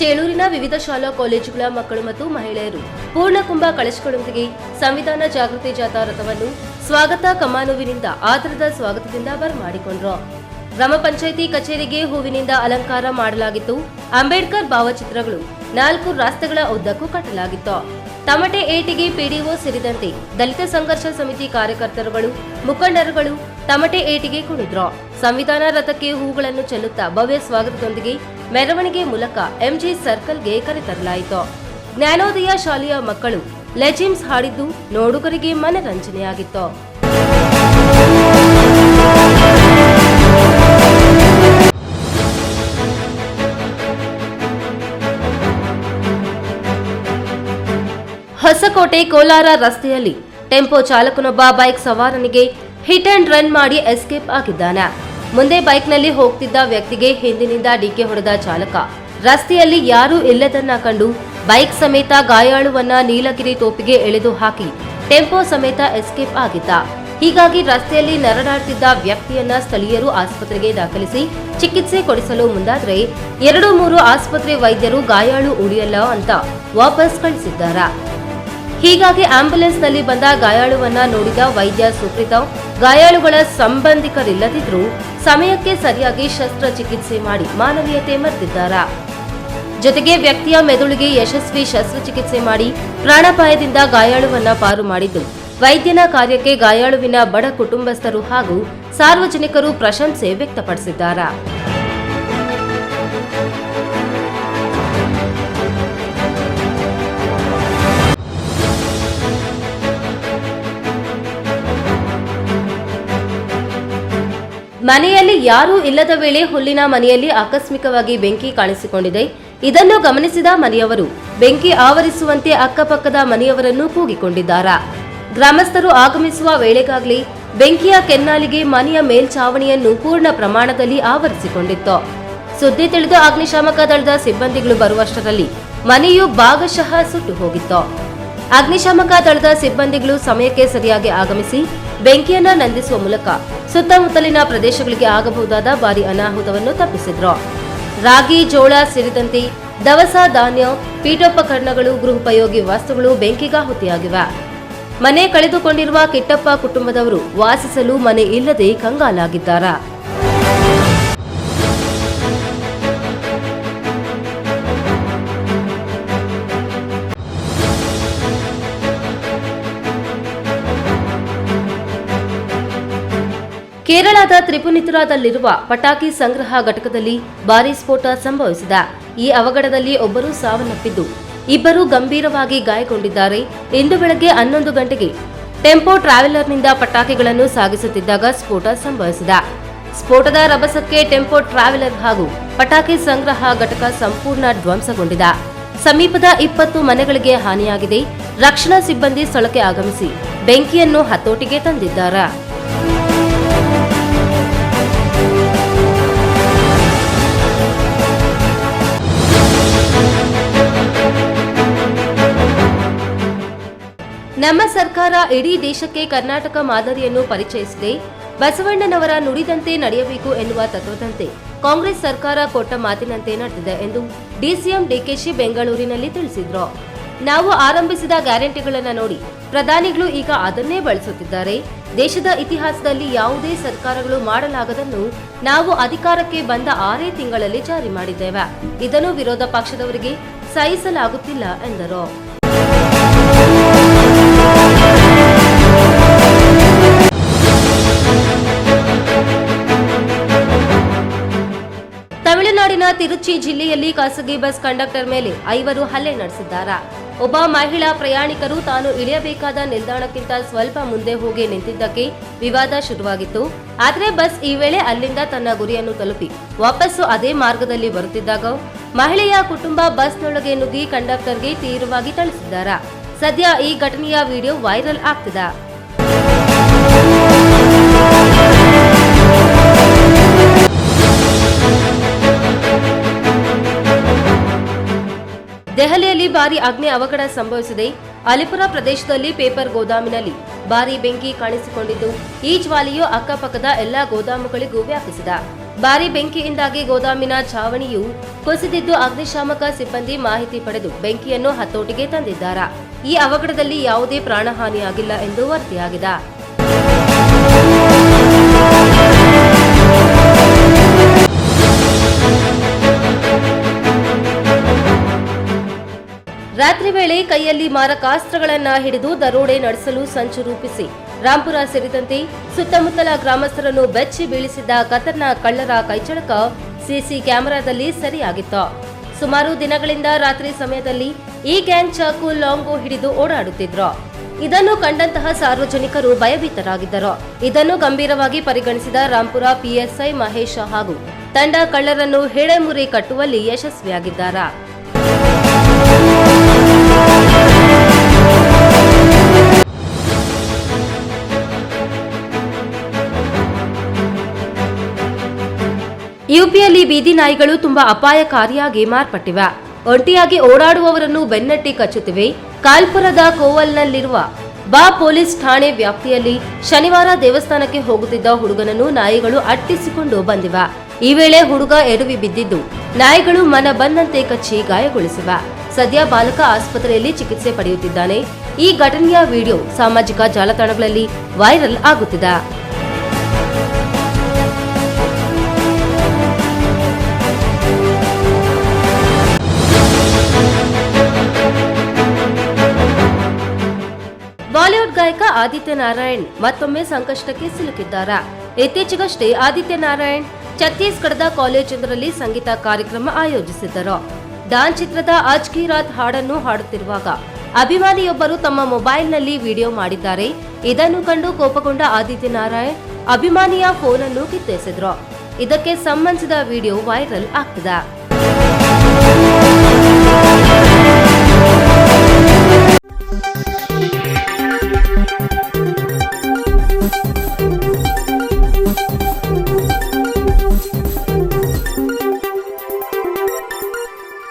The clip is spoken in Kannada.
ಚೇಳೂರಿನ ವಿವಿಧ ಶಾಲಾ ಕಾಲೇಜುಗಳ ಮಕ್ಕಳು ಮತ್ತು ಮಹಿಳೆಯರು ಪೂರ್ಣಕುಂಭ ಕಳಶಗಳೊಂದಿಗೆ ಸಂವಿಧಾನ ಜಾಗೃತಿ ಜಾಥಾ ರಥವನ್ನು ಸ್ವಾಗತ ಕಮಾನುವಿನಿಂದ ಆದರದ ಸ್ವಾಗತದಿಂದ ಬರಮಾಡಿಕೊಂಡ್ರು. ಗ್ರಾಮ ಪಂಚಾಯಿತಿ ಕಚೇರಿಗೆ ಹೂವಿನಿಂದ ಅಲಂಕಾರ ಮಾಡಲಾಗಿತ್ತು. ಅಂಬೇಡ್ಕರ್ ಭಾವಚಿತ್ರಗಳು ನಾಲ್ಕು ರಾಸ್ತೆಗಳ ಉದ್ದಕ್ಕೂ ಕಟ್ಟಲಾಗಿತ್ತು. ತಮಟೆ ಏಟಿಗೆ ಪಿಡಿಒ ಸೇರಿದಂತೆ ದಲಿತ ಸಂಘರ್ಷ ಸಮಿತಿ ಕಾರ್ಯಕರ್ತರುಗಳು, ಮುಖಂಡರುಗಳು ತಮಟೆ ಏಟಿಗೆ ಕುಣಿದ್ರು. ಸಂವಿಧಾನ ರಥಕ್ಕೆ ಹೂಗಳನ್ನು ಚೆಲ್ಲುತ್ತಾ ಭವ್ಯ ಸ್ವಾಗತದೊಂದಿಗೆ ಮೆರವಣಿಗೆ ಮೂಲಕ ಎಂಜಿ ಸರ್ಕಲ್ಗೆ ಕರೆತರಲಾಯಿತು ಜ್ಞಾನೋದಯ ಶಾಲೆಯ ಮಕ್ಕಳು ಲೆಜಿಮ್ಸ್ ಹಾಡಿದ್ದು ನೋಡುಗರಿಗೆ ಮನರಂಜನೆಯಾಗಿತ್ತು. ಹೊಸಕೋಟೆ ಕೋಲಾರ ರಸ್ತೆಯಲ್ಲಿ ಟೆಂಪೋ ಚಾಲಕನೊಬ್ಬ ಬೈಕ್ ಸವಾರನಿಗೆ ಹಿಟ್ ಅಂಡ್ ರನ್ ಮಾಡಿ ಎಸ್ಕೇಪ್ ಆಗಿದ್ದಾನೆ. ಮುಂದೆ ಬೈಕ್ನಲ್ಲಿ ಹೋಗ್ತಿದ್ದ ವ್ಯಕ್ತಿಗೆ ಹಿಂದಿನಿಂದ ಡಿಕ್ಕಿ ಹೊಡೆದ ಚಾಲಕ. ರಸ್ತೆಯಲ್ಲಿ ಯಾರೂ ಇಲ್ಲದನ್ನ ಕಂಡು ಬೈಕ್ ಸಮೇತ ಗಾಯಾಳುವನ್ನ ನೀಲಗಿರಿ ತೋಪಿಗೆ ಎಳೆದು ಹಾಕಿ ಟೆಂಪೋ ಸಮೇತ ಎಸ್ಕೇಪ್ ಆಗಿದ್ದ. ಹೀಗಾಗಿ ರಸ್ತೆಯಲ್ಲಿ ನರಡಾಡ್ತಿದ್ದ ವ್ಯಕ್ತಿಯನ್ನ ಸ್ಥಳೀಯರು ಆಸ್ಪತ್ರೆಗೆ ದಾಖಲಿಸಿ ಚಿಕಿತ್ಸೆ ಕೊಡಿಸಲು ಮುಂದಾದ್ರೆ ಎರಡು ಮೂರು ಆಸ್ಪತ್ರೆ ವೈದ್ಯರು ಗಾಯಾಳು ಉಳಿಯಲ್ಲ ಅಂತ ವಾಪಸ್ ಕಳಿಸಿದ್ದಾರೆ. ಹೀಗಾಗಿ ಆಂಬ್ಯುಲೆನ್ಸ್ನಲ್ಲಿ ಬಂದ ಗಾಯಾಳುವನ್ನ ನೋಡಿದ ವೈದ್ಯ ಸುಪ್ರೀತಾ, ಗಾಯಾಳುಗಳ ಸಂಬಂಧಿಕರಿಲ್ಲದಿದ್ರೂ ಸಮಯಕ್ಕೆ ಸರಿಯಾಗಿ ಶಸ್ತ್ರಚಿಕಿತ್ಸೆ ಮಾಡಿ ಮಾನವೀಯತೆ ಮೆರೆದಿದ್ದಾರೆ ಜೊತೆಗೆ ವ್ಯಕ್ತಿಯ ಮೆದುಳಿಗೆ ಯಶಸ್ವಿ ಶಸ್ತ್ರಚಿಕಿತ್ಸೆ ಮಾಡಿ ಪ್ರಾಣಾಪಾಯದಿಂದ ಗಾಯಾಳುವನ್ನ ಪಾರು ಮಾಡಿದ್ದು, ವೈದ್ಯನ ಕಾರ್ಯಕ್ಕೆ ಗಾಯಾಳುವಿನ ಬಡ ಕುಟುಂಬಸ್ಥರು ಹಾಗೂ ಸಾರ್ವಜನಿಕರು ಪ್ರಶಂಸೆ ವ್ಯಕ್ತಪಡಿಸಿದ್ದಾರೆ? ಮನೆಯಲ್ಲಿ ಯಾರೂ ಇಲ್ಲದ ವೇಳೆ ಹುಲ್ಲಿನ ಮನೆಯಲ್ಲಿ ಆಕಸ್ಮಿಕವಾಗಿ ಬೆಂಕಿ ಕಾಣಿಸಿಕೊಂಡಿದೆ. ಇದನ್ನು ಗಮನಿಸಿದ ಮನೆಯವರು, ಬೆಂಕಿ ಆವರಿಸುವಂತೆ ಅಕ್ಕಪಕ್ಕದ ಮನೆಯವರನ್ನು ಕೂಗಿಕೊಂಡಿದ್ದಾರೆ. ಗ್ರಾಮಸ್ಥರು ಆಗಮಿಸುವ ವೇಳೆಗಾಗಲಿ ಬೆಂಕಿಯ ಕೆನ್ನಾಲಿಗೆ ಮನೆಯ ಮೇಲ್ಛಾವಣಿಯನ್ನು ಪೂರ್ಣ ಪ್ರಮಾಣದಲ್ಲಿ ಆವರಿಸಿಕೊಂಡಿತ್ತು. ಸುದ್ದಿ ತಿಳಿದು ಅಗ್ನಿಶಾಮಕ ದಳದ ಸಿಬ್ಬಂದಿಗಳು ಬರುವಷ್ಟರಲ್ಲಿ ಮನೆಯು ಭಾಗಶಃ ಸುಟ್ಟು ಹೋಗಿತ್ತು. ಅಗ್ನಿಶಾಮಕ ದಳದ ಸಿಬ್ಬಂದಿಗಳು ಸಮಯಕ್ಕೆ ಸರಿಯಾಗಿ ಆಗಮಿಸಿ ಬೆಂಕಿಯನ್ನ ನಂದಿಸುವ ಮೂಲಕ ಸುತ್ತಮುತ್ತಲಿನ ಪ್ರದೇಶಗಳಿಗೆ ಆಗಬಹುದಾದ ಭಾರಿ ಅನಾಹುತವನ್ನು ತಪ್ಪಿಸಿದ್ರು. ರಾಗಿ, ಜೋಳ ಸೇರಿದಂತೆ ದವಸ ಧಾನ್ಯ, ಪೀಠೋಪಕರಣಗಳು, ಗೃಹೋಪಯೋಗಿ ವಸ್ತುಗಳು ಬೆಂಕಿಗಾಹುತಿಯಾಗಿವೆ ಮನೆ ಕಳೆದುಕೊಂಡಿರುವ ಕಿಟ್ಟಪ್ಪ ಕುಟುಂಬದವರು ವಾಸಿಸಲು ಮನೆ ಇಲ್ಲದೆ ಕಂಗಾಲಾಗಿದ್ದಾರೆ. ಕೇರಳದ ತ್ರಿಪುನಿತುರಾದಲ್ಲಿರುವ ಪಟಾಕಿ ಸಂಗ್ರಹ ಘಟಕದಲ್ಲಿ ಭಾರೀ ಸ್ಫೋಟ ಸಂಭವಿಸಿದೆ. ಈ ಅವಘಡದಲ್ಲಿ ಒಬ್ಬರು ಸಾವನ್ನಪ್ಪಿದ್ದು, ಇಬ್ಬರು ಗಂಭೀರವಾಗಿ ಗಾಯಗೊಂಡಿದ್ದಾರೆ. ಇಂದು ಬೆಳಗ್ಗೆ ಹನ್ನೊಂದು ಗಂಟೆಗೆ ಟೆಂಪೋ ಟ್ರಾವೆಲರ್ನಿಂದ ಪಟಾಕಿಗಳನ್ನು ಸಾಗಿಸುತ್ತಿದ್ದಾಗ ಸ್ಫೋಟ ಸಂಭವಿಸಿದೆ. ಸ್ಫೋಟದ ರಭಸಕ್ಕೆ ಟೆಂಪೋ ಟ್ರಾವೆಲರ್ ಹಾಗೂ ಪಟಾಕಿ ಸಂಗ್ರಹ ಘಟಕ ಸಂಪೂರ್ಣ ಧ್ವಂಸಗೊಂಡಿದೆ. ಸಮೀಪದ ಇಪ್ಪತ್ತು ಮನೆಗಳಿಗೆ ಹಾನಿಯಾಗಿದೆ. ರಕ್ಷಣಾ ಸಿಬ್ಬಂದಿ ಸ್ಥಳಕ್ಕೆ ಆಗಮಿಸಿ ಬೆಂಕಿಯನ್ನು ಹತೋಟಿಗೆ ತಂದಿದ್ದಾರೆ. ನಮ್ಮ ಸರ್ಕಾರ ಇಡೀ ದೇಶಕ್ಕೆ ಕರ್ನಾಟಕ ಮಾದರಿಯನ್ನು ಪರಿಚಯಿಸಿದೆ. ಬಸವಣ್ಣನವರ ನುಡಿದಂತೆ ನಡೆಯಬೇಕು ಎನ್ನುವ ತತ್ವದಂತೆ ಕಾಂಗ್ರೆಸ್ ಸರ್ಕಾರ ಕೊಟ್ಟ ಮಾತಿನಂತೆ ನಡೆದಿದೆ ಎಂದು ಡಿಸಿಎಂ ಡಿಕೆಶಿ ಬೆಂಗಳೂರಿನಲ್ಲಿ ತಿಳಿಸಿದ್ರು. ನಾವು ಆರಂಭಿಸಿದ ಗ್ಯಾರಂಟಿಗಳನ್ನು ನೋಡಿ ಪ್ರಧಾನಿಗಳು ಈಗ ಅದನ್ನೇ ಬಳಸುತ್ತಿದ್ದಾರೆ. ದೇಶದ ಇತಿಹಾಸದಲ್ಲಿ ಯಾವುದೇ ಸರ್ಕಾರಗಳು ಮಾಡಲಾಗದನ್ನು ನಾವು ಅಧಿಕಾರಕ್ಕೆ ಬಂದ ಆರೇ ತಿಂಗಳಲ್ಲಿ ಜಾರಿ ಮಾಡಿದ್ದೇವೆ. ಇದನ್ನು ವಿರೋಧ ಪಕ್ಷದವರಿಗೆ ಸಹಿಸಲಾಗುತ್ತಿಲ್ಲ ಎಂದರು. ತಮಿಳುನಾಡಿನ ತಿರುಚಿ ಜಿಲ್ಲೆಯಲ್ಲಿ ಖಾಸಗಿ ಬಸ್ ಕಂಡಕ್ಟರ್ ಮೇಲೆ ಐವರು ಹಲ್ಲೆ ನಡೆಸಿದ್ದಾರೆ. ಒಬ್ಬ ಮಹಿಳಾ ಪ್ರಯಾಣಿಕರು ತಾನು ಇಳಿಯಬೇಕಾದ ನಿಲ್ದಾಣಕ್ಕಿಂತ ಸ್ವಲ್ಪ ಮುಂದೆ ಹೋಗಿ ನಿಂತಿದ್ದಕ್ಕೆ ವಿವಾದ ಶುರುವಾಗಿತ್ತು. ಆದರೆ ಬಸ್ ಈ ವೇಳೆ ಅಲ್ಲಿಂದ ತನ್ನ ಗುರಿಯನ್ನು ತಲುಪಿ ವಾಪಸ್ಸು ಅದೇ ಮಾರ್ಗದಲ್ಲಿ ಬರುತ್ತಿದ್ದಾಗ ಮಹಿಳೆಯ ಕುಟುಂಬ ಬಸ್ನೊಳಗೆ ನುಗ್ಗಿ ಕಂಡಕ್ಟರ್ಗೆ ತೀವ್ರವಾಗಿ ಥಳಿಸಿದ್ದಾರೆ. ಸದ್ಯ ಈ ಘಟನೆಯ ವಿಡಿಯೋ ವೈರಲ್ ಆಗ್ತಿದೆ. ಭಾರಿ ಅಗ್ನಿ ಅವಘಡ ಸಂಭವಿಸಿದೆ ಅಲಿಪುರ ಪ್ರದೇಶದಲ್ಲಿ ಪೇಪರ್ ಗೋದಾಮಿನಲ್ಲಿ ಭಾರಿ ಬೆಂಕಿ ಕಾಣಿಸಿಕೊಂಡಿದ್ದು, ಈ ಜ್ವಾಲೆಯು ಅಕ್ಕಪಕ್ಕದ ಎಲ್ಲಾ ಗೋದಾಮುಗಳಿಗೂ ವ್ಯಾಪಿಸಿದ. ಭಾರಿ ಬೆಂಕಿಯಿಂದಾಗಿ ಗೋದಾಮಿನ ಛಾವಣಿಯು ಕುಸಿದಿದ್ದು ಅಗ್ನಿಶಾಮಕ ಸಿಬ್ಬಂದಿ ಮಾಹಿತಿ ಪಡೆದು ಬೆಂಕಿಯನ್ನು ಹತೋಟಿಗೆ ತಂದಿದ್ದಾರೆ. ಈ ಅವಘಡದಲ್ಲಿ ಯಾವುದೇ ಪ್ರಾಣಹಾನಿಯಾಗಿಲ್ಲ ಎಂದು ವರದಿಯಾಗಿದೆ. ಕೈಯಲ್ಲಿ ಮಾರಕಾಸ್ತ್ರಗಳನ್ನ ಹಿಡಿದು ದರೋಡೆ ನಡೆಸಲು ಸಂಚು ರೂಪಿಸಿ. ರಾಂಪುರ ಸೇರಿದಂತೆ ಸುತ್ತಮುತ್ತಲ ಗ್ರಾಮಸ್ಥರನ್ನು ಬೆಚ್ಚಿ ಬೀಳಿಸಿದ್ದ ಕತರ್ನ ಕಳ್ಳರ ಕೈಚಳಕ ಸಿಸಿ ಕ್ಯಾಮೆರಾದಲ್ಲಿ ಸರಿಯಾಗಿತ್ತು. ಸುಮಾರು ದಿನಗಳಿಂದ ರಾತ್ರಿ ಸಮಯದಲ್ಲಿ ಈ ಗ್ಯಾಂಗ್ ಚಾಕು ಲಾಂಗು ಹಿಡಿದು ಓಡಾಡುತ್ತಿದ್ರು. ಇದನ್ನು ಕಂಡಂತಹ ಸಾರ್ವಜನಿಕರು ಭಯಭೀತರಾಗಿದ್ದರು. ಇದನ್ನು ಗಂಭೀರವಾಗಿ ಪರಿಗಣಿಸಿದ ರಾಂಪುರ ಪಿಎಸ್ಐ ಮಹೇಶ ಹಾಗೂ ತಂಡ ಕಳ್ಳರನ್ನು ಹೆಡೆಮುರಿ ಕಟ್ಟುವಲ್ಲಿ ಯಶಸ್ವಿಯಾಗಿದ್ದಾರೆ. ಯುಪಿಯಲ್ಲಿ ಬೀದಿ ನಾಯಿಗಳು ತುಂಬಾ ಅಪಾಯಕಾರಿಯಾಗಿ ಮಾರ್ಪಟ್ಟಿವೆ. ಒಂಟಿಯಾಗಿ ಓಡಾಡುವವರನ್ನು ಬೆನ್ನಟ್ಟಿ ಕಚ್ಚುತ್ತಿವೆ. ಕಾಲ್ಪುರದ ಕೋವಲ್ನಲ್ಲಿರುವ ಬಾ ಪೊಲೀಸ್ ಠಾಣೆ ವ್ಯಾಪ್ತಿಯಲ್ಲಿ ಶನಿವಾರ ದೇವಸ್ಥಾನಕ್ಕೆ ಹೋಗುತ್ತಿದ್ದ ಹುಡುಗನನ್ನು ನಾಯಿಗಳು ಅಟ್ಟಿಸಿಕೊಂಡು ಬಂದಿವೆ. ಈ ವೇಳೆ ಹುಡುಗ ಎಡವಿ ಬಿದ್ದಿದ್ದು, ನಾಯಿಗಳು ಮನ ಬಂದಂತೆ ಕಚ್ಚಿ ಗಾಯಗೊಳಿಸಿವೆ. ಸದ್ಯ ಬಾಲಕ ಆಸ್ಪತ್ರೆಯಲ್ಲಿ ಚಿಕಿತ್ಸೆ ಪಡೆಯುತ್ತಿದ್ದಾನೆ. ಈ ಘಟನೆಯ ವಿಡಿಯೋ ಸಾಮಾಜಿಕ ಜಾಲತಾಣಗಳಲ್ಲಿ ವೈರಲ್ ಆಗುತ್ತಿದೆ. ಬಾಲಿವುಡ್ ಗಾಯಕ ಆದಿತ್ಯ ನಾರಾಯಣ್ ಮತ್ತೊಮ್ಮೆ ಸಂಕಷ್ಟಕ್ಕೆ ಸಿಲುಕಿದ್ದಾರೆ. ಇತ್ತೀಚೆಗಷ್ಟೇ ಆದಿತ್ಯ ನಾರಾಯಣ್ ಛತ್ತೀಸ್ಗಢದ ಕಾಲೇಜೊಂದರಲ್ಲಿ ಸಂಗೀತ ಕಾರ್ಯಕ್ರಮ ಆಯೋಜಿಸಿದ್ದರು. ಡಾನ್ ಚಿತ್ರದ ಆಜ್ ಕಿ ರಾತ್ ಹಾಡನ್ನು ಹಾಡುತ್ತಿರುವಾಗ ಅಭಿಮಾನಿಯೊಬ್ಬರು ತಮ್ಮ ಮೊಬೈಲ್ನಲ್ಲಿ ವಿಡಿಯೋ ಮಾಡಿದ್ದಾರೆ. ಇದನ್ನು ಕಂಡು ಕೋಪಗೊಂಡ ಆದಿತ್ಯ ನಾರಾಯಣ್ ಅಭಿಮಾನಿಯ ಫೋನ್ ಅನ್ನು ಕಿತ್ತೆಸೆದ್ರು ಇದಕ್ಕೆ ಸಂಬಂಧಿಸಿದ ವಿಡಿಯೋ ವೈರಲ್ ಆಗ್ತಿದೆ.